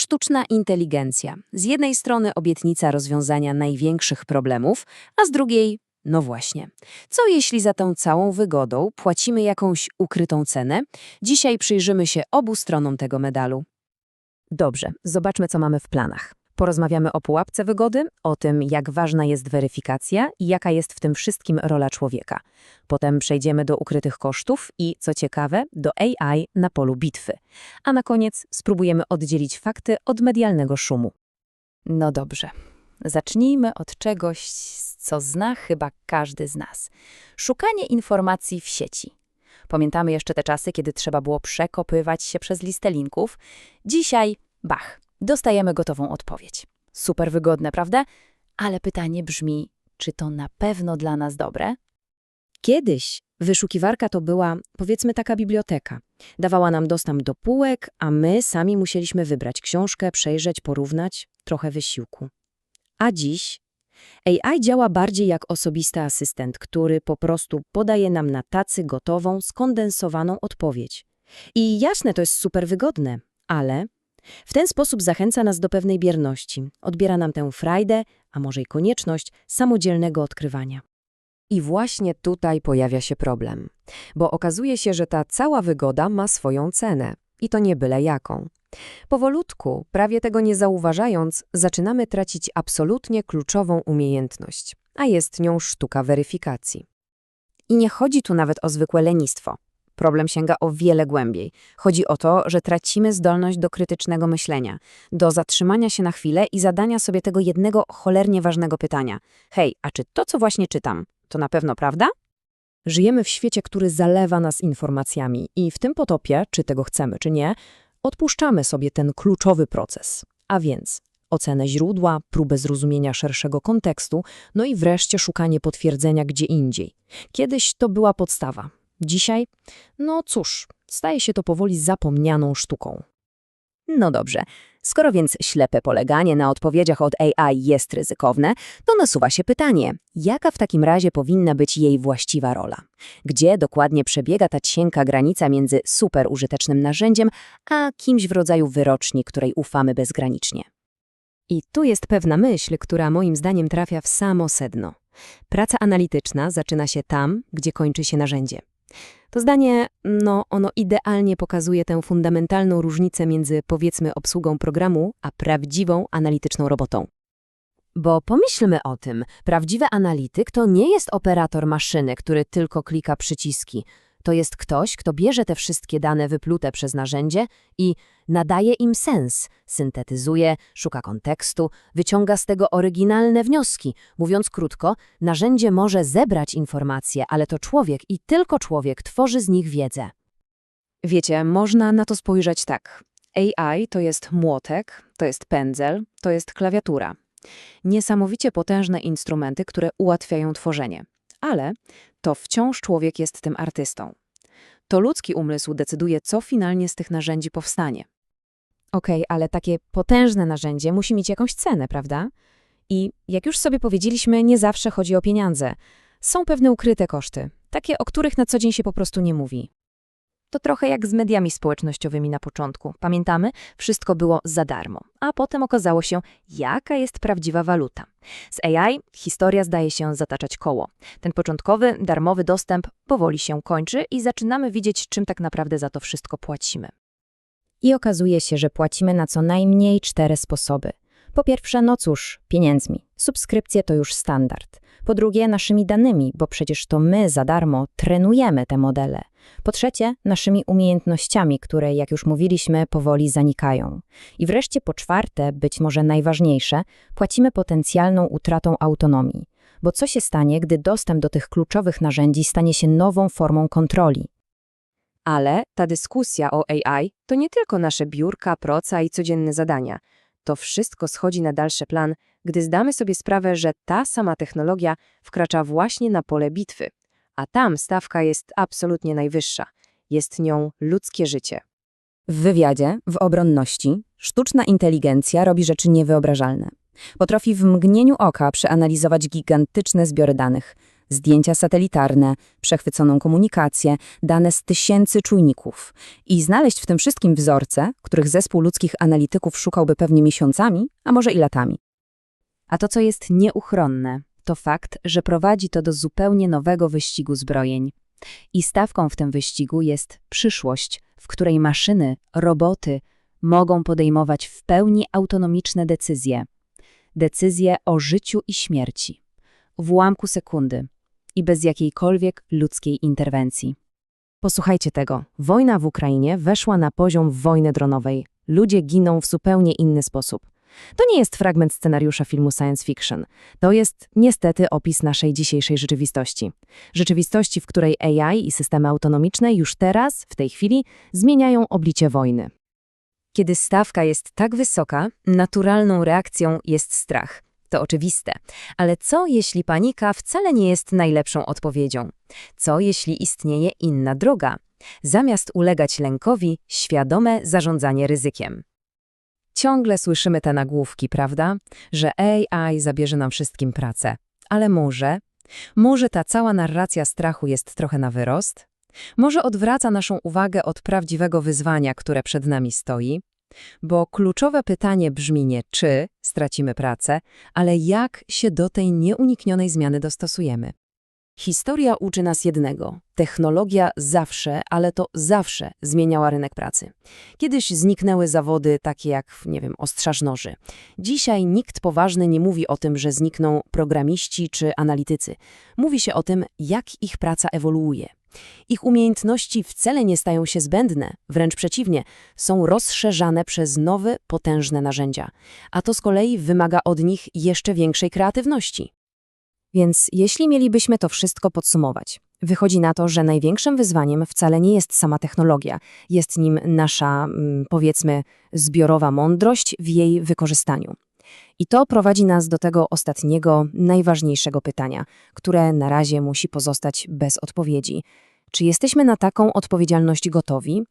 Sztuczna inteligencja. Z jednej strony obietnica rozwiązania największych problemów, a z drugiej, no właśnie. Co jeśli za tą całą wygodą płacimy jakąś ukrytą cenę? Dzisiaj przyjrzymy się obu stronom tego medalu. Dobrze, zobaczmy, co mamy w planach. Porozmawiamy o pułapce wygody, o tym, jak ważna jest weryfikacja i jaka jest w tym wszystkim rola człowieka. Potem przejdziemy do ukrytych kosztów i, co ciekawe, do AI na polu bitwy. A na koniec spróbujemy oddzielić fakty od medialnego szumu. No dobrze. Zacznijmy od czegoś, co zna chyba każdy z nas. Szukanie informacji w sieci. Pamiętamy jeszcze te czasy, kiedy trzeba było przekopywać się przez listę linków. Dzisiaj, bach, dostajemy gotową odpowiedź. Super wygodne, prawda? Ale pytanie brzmi, czy to na pewno dla nas dobre? Kiedyś wyszukiwarka to była, powiedzmy, taka biblioteka. Dawała nam dostęp do półek, a my sami musieliśmy wybrać książkę, przejrzeć, porównać, trochę wysiłku. A dziś AI działa bardziej jak osobisty asystent, który po prostu podaje nam na tacy gotową, skondensowaną odpowiedź. I jasne, to jest super wygodne, ale w ten sposób zachęca nas do pewnej bierności, odbiera nam tę frajdę, a może i konieczność samodzielnego odkrywania. I właśnie tutaj pojawia się problem, bo okazuje się, że ta cała wygoda ma swoją cenę. I to nie byle jaką. Powolutku, prawie tego nie zauważając, zaczynamy tracić absolutnie kluczową umiejętność, a jest nią sztuka weryfikacji. I nie chodzi tu nawet o zwykłe lenistwo. Problem sięga o wiele głębiej. Chodzi o to, że tracimy zdolność do krytycznego myślenia, do zatrzymania się na chwilę i zadania sobie tego jednego cholernie ważnego pytania. Hej, a czy to, co właśnie czytam, to na pewno prawda? Żyjemy w świecie, który zalewa nas informacjami i w tym potopie, czy tego chcemy, czy nie, odpuszczamy sobie ten kluczowy proces. A więc ocenę źródła, próbę zrozumienia szerszego kontekstu, no i wreszcie szukanie potwierdzenia gdzie indziej. Kiedyś to była podstawa. Dzisiaj, no cóż, staje się to powoli zapomnianą sztuką. No dobrze, skoro więc ślepe poleganie na odpowiedziach od AI jest ryzykowne, to nasuwa się pytanie, jaka w takim razie powinna być jej właściwa rola? Gdzie dokładnie przebiega ta cienka granica między super użytecznym narzędziem, a kimś w rodzaju wyroczni, której ufamy bezgranicznie? I tu jest pewna myśl, która moim zdaniem trafia w samo sedno. Praca analityczna zaczyna się tam, gdzie kończy się narzędzie. To zdanie, no, ono idealnie pokazuje tę fundamentalną różnicę między, powiedzmy, obsługą programu, a prawdziwą analityczną robotą. Bo pomyślmy o tym, prawdziwy analityk to nie jest operator maszyny, który tylko klika przyciski. To jest ktoś, kto bierze te wszystkie dane wyplute przez narzędzie i nadaje im sens, syntetyzuje, szuka kontekstu, wyciąga z tego oryginalne wnioski. Mówiąc krótko, narzędzie może zebrać informacje, ale to człowiek i tylko człowiek tworzy z nich wiedzę. Wiecie, można na to spojrzeć tak. AI to jest młotek, to jest pędzel, to jest klawiatura. Niesamowicie potężne instrumenty, które ułatwiają tworzenie. Ale to wciąż człowiek jest tym artystą. To ludzki umysł decyduje, co finalnie z tych narzędzi powstanie. Okej, ale takie potężne narzędzie musi mieć jakąś cenę, prawda? I jak już sobie powiedzieliśmy, nie zawsze chodzi o pieniądze. Są pewne ukryte koszty, takie, o których na co dzień się po prostu nie mówi. To trochę jak z mediami społecznościowymi na początku. Pamiętamy? Wszystko było za darmo, a potem okazało się, jaka jest prawdziwa waluta. Z AI historia zdaje się zataczać koło. Ten początkowy, darmowy dostęp powoli się kończy i zaczynamy widzieć, czym tak naprawdę za to wszystko płacimy. I okazuje się, że płacimy na co najmniej cztery sposoby. Po pierwsze, no cóż, pieniędzmi. Subskrypcje to już standard. Po drugie, naszymi danymi, bo przecież to my za darmo trenujemy te modele. Po trzecie, naszymi umiejętnościami, które, jak już mówiliśmy, powoli zanikają. I wreszcie po czwarte, być może najważniejsze, płacimy potencjalną utratą autonomii. Bo co się stanie, gdy dostęp do tych kluczowych narzędzi stanie się nową formą kontroli? Ale ta dyskusja o AI to nie tylko nasze biurka, proca i codzienne zadania. To wszystko schodzi na dalszy plan, gdy zdamy sobie sprawę, że ta sama technologia wkracza właśnie na pole bitwy, a tam stawka jest absolutnie najwyższa. Jest nią ludzkie życie. W wywiadzie, w obronności, sztuczna inteligencja robi rzeczy niewyobrażalne. Potrafi w mgnieniu oka przeanalizować gigantyczne zbiory danych, zdjęcia satelitarne, przechwyconą komunikację, dane z tysięcy czujników i znaleźć w tym wszystkim wzorce, których zespół ludzkich analityków szukałby pewnie miesiącami, a może i latami. A to, co jest nieuchronne, to fakt, że prowadzi to do zupełnie nowego wyścigu zbrojeń. I stawką w tym wyścigu jest przyszłość, w której maszyny, roboty mogą podejmować w pełni autonomiczne decyzje. Decyzje o życiu i śmierci. W ułamku sekundy i bez jakiejkolwiek ludzkiej interwencji. Posłuchajcie tego. Wojna w Ukrainie weszła na poziom wojny dronowej. Ludzie giną w zupełnie inny sposób. To nie jest fragment scenariusza filmu science fiction. To jest niestety opis naszej dzisiejszej rzeczywistości. Rzeczywistości, w której AI i systemy autonomiczne już teraz, w tej chwili, zmieniają oblicze wojny. Kiedy stawka jest tak wysoka, naturalną reakcją jest strach. To oczywiste. Ale co jeśli panika wcale nie jest najlepszą odpowiedzią? Co jeśli istnieje inna droga? Zamiast ulegać lękowi, świadome zarządzanie ryzykiem. Ciągle słyszymy te nagłówki, prawda? Że AI zabierze nam wszystkim pracę. Ale może, może ta cała narracja strachu jest trochę na wyrost? Może odwraca naszą uwagę od prawdziwego wyzwania, które przed nami stoi? Bo kluczowe pytanie brzmi nie czy stracimy pracę, ale jak się do tej nieuniknionej zmiany dostosujemy. Historia uczy nas jednego. Technologia zawsze, ale to zawsze zmieniała rynek pracy. Kiedyś zniknęły zawody takie jak, nie wiem, ostrzaż noży. Dzisiaj nikt poważny nie mówi o tym, że znikną programiści czy analitycy. Mówi się o tym, jak ich praca ewoluuje. Ich umiejętności wcale nie stają się zbędne, wręcz przeciwnie, są rozszerzane przez nowe, potężne narzędzia. A to z kolei wymaga od nich jeszcze większej kreatywności. Więc jeśli mielibyśmy to wszystko podsumować, wychodzi na to, że największym wyzwaniem wcale nie jest sama technologia, jest nim nasza, mm, powiedzmy, zbiorowa mądrość w jej wykorzystaniu. I to prowadzi nas do tego ostatniego, najważniejszego pytania, które na razie musi pozostać bez odpowiedzi. Czy jesteśmy na taką odpowiedzialność gotowi?